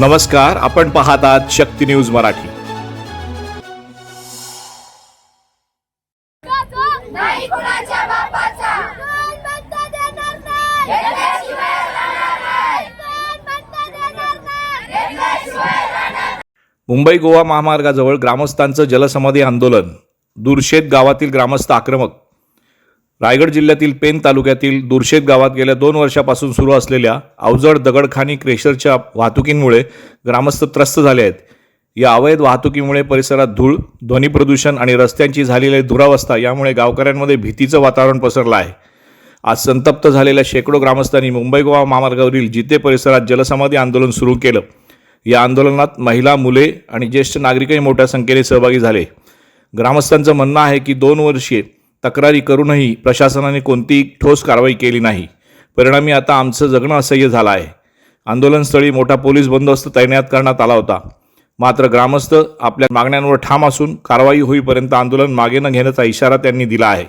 नमस्कार आपण पाहत आहात शक्ती न्यूज मराठी. मुंबई गोवा महामार्गाजवळ ग्रामस्थांचं जलसमाधी आंदोलन. दुर्शेत गावातील ग्रामस्थ आक्रमक रायगड जिल्ह्यातील पेन तालुक्यातील दुर्शेत गावात गेल्या दोन वर्षापासून सुरू असलेल्या अवजड दगडखानी क्रेशरच्या वाहतुकींमुळे ग्रामस्थ त्रस्त झाले आहेत. या अवैध वाहतुकीमुळे परिसरात धूळ ध्वनी प्रदूषण आणि रस्त्यांची झालेली दुरावस्था यामुळे गावकऱ्यांमध्ये भीतीचं वातावरण पसरलं आहे. आज संतप्त झालेल्या शेकडो ग्रामस्थांनी मुंबई गोवा महामार्गावरील जिते परिसरात जलसमाधी आंदोलन सुरू केलं या आंदोलनात महिला मुले आणि ज्येष्ठ नागरिकही मोठ्या संख्येने सहभागी झाले. ग्रामस्थांचं म्हणणं आहे की दोन वर्षे तक्रारी करूनही प्रशासनाने कोणतीही ठोस कारवाई केली नाही. परिणामी आता आमचं जगणं असह्य झालं आहे. आंदोलनस्थळी मोठा पोलीस बंदोबस्त तैनात करण्यात आला होता. मात्र ग्रामस्थ आपल्या मागण्यांवर ठाम असून कारवाई होईपर्यंत आंदोलन मागे न घेण्याचा इशारा त्यांनी दिला आहे.